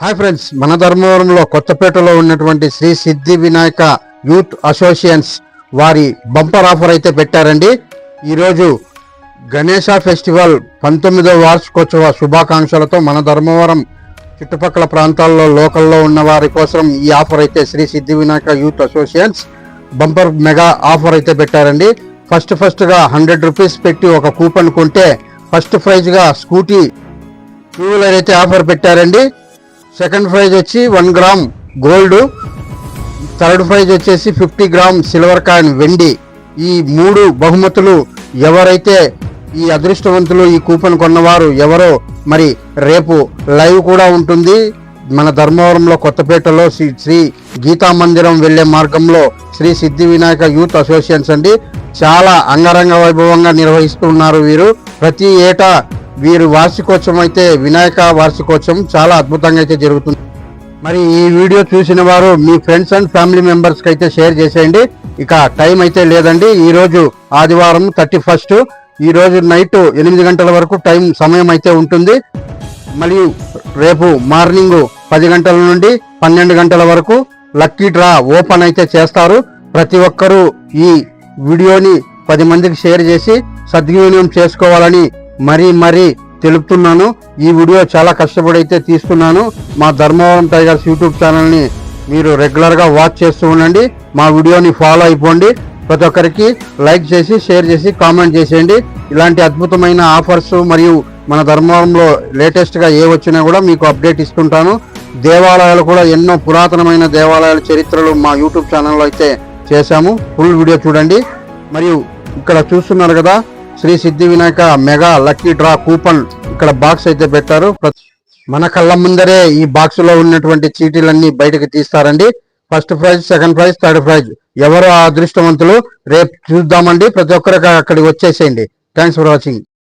Hi friends మన ధర్మవరంలో కొత్తపేటలో ఉన్నటువంటి శ్రీ సిద్ధి వినాయక యూత్ అసోసియేషన్స్ వారి బంపర్ ఆఫర్ అయితే పెట్టారండి. ఈరోజు గణేష ఫెస్టివల్ పంతొమ్మిదవ వార్షికోత్సవ శుభాకాంక్షలతో మన ధర్మవరం చుట్టుపక్కల ప్రాంతాల్లో లోకల్లో ఉన్న వారి కోసం ఈ ఆఫర్ అయితే Sri Siddhi Vinayaka youth associations bumper mega offer అయితే పెట్టారండి. ఫస్ట్ ఫస్ట్గా హండ్రెడ్ రూపీస్ పెట్టి ఒక కూపన్ కొంటే ఫస్ట్ ప్రైజ్గా స్కూటీ టూ వీలర్ అయితే ఆఫర్ పెట్టారండి. సెకండ్ ప్రైజ్ వచ్చి one gram gold. Third prize వచ్చేసి ఫిఫ్టీ గ్రామ్ సిల్వర్ కాయిన్ వెండి. ఈ మూడు బహుమతులు ఎవరైతే ఈ అదృష్టవంతులు ఈ కూపన్ కొన్నవారు ఎవరో మరి రేపు లైవ్ కూడా ఉంటుంది. మన ధర్మవరంలో కొత్తపేటలో శ్రీ శ్రీ గీతా మందిరం వెళ్ళే మార్గంలో శ్రీ సిద్ధి వినాయక యూత్ అసోసియేషన్స్ అండి. చాలా అంగరంగ వైభవంగా నిర్వహిస్తున్నారు వీరు. ప్రతి ఏటా వీరు వార్షికోత్సవం అయితే వినాయక వార్షికోత్సవం చాలా అద్భుతంగా అయితే జరుగుతుంది. మరి ఈ వీడియో చూసిన వారు మీ ఫ్రెండ్స్ అండ్ ఫ్యామిలీ మెంబర్స్కి అయితే షేర్ చేసేయండి. ఇక టైం అయితే లేదండి. ఈరోజు ఆదివారం థర్టీ ఫస్ట్ ఈరోజు నైట్ ఎనిమిది గంటల వరకు టైం సమయం అయితే ఉంటుంది. మరియు రేపు మార్నింగ్ పది గంటల నుండి పన్నెండు గంటల వరకు లక్కీ డ్రా ఓపెన్ అయితే చేస్తారు. ప్రతి ఒక్కరూ ఈ వీడియోని పది మందికి షేర్ చేసి సద్వినియోగం చేసుకోవాలని మరీ మరీ తెలుపుతున్నాను. ఈ వీడియో చాలా కష్టపడైతే తీస్తున్నాను. మా ధర్మవరం టైగర్స్ యూట్యూబ్ ఛానల్ని మీరు రెగ్యులర్గా వాచ్ చేస్తూ ఉండండి. మా వీడియోని ఫాలో అయిపోండి. ప్రతి ఒక్కరికి లైక్ చేసి షేర్ చేసి కామెంట్ చేసేయండి. ఇలాంటి అద్భుతమైన ఆఫర్స్ మరియు మన ధర్మవరంలో లేటెస్ట్గా ఏ వచ్చినా కూడా మీకు అప్డేట్ ఇస్తుంటాను. దేవాలయాలు కూడా ఎన్నో పురాతనమైన దేవాలయాల చరిత్రలు మా యూట్యూబ్ ఛానల్లో అయితే చేశాము. ఫుల్ వీడియో చూడండి. మరియు ఇక్కడ చూస్తున్నారు కదా Sri Siddhi Vinayaka mega lucky draw coupon ఇక్కడ బాక్స్ అయితే పెట్టారు. మన కళ్ళ ముందరే ఈ బాక్స్లో ఉన్నటువంటి చీటీలన్నీ బయటకు తీస్తారండి. First prize second prize third prize ఎవరు ఆ అదృష్టవంతులు? రేపు చూద్దామండి. ప్రతి ఒక్కరికి అక్కడికి వచ్చేసేయండి. Thanks for watching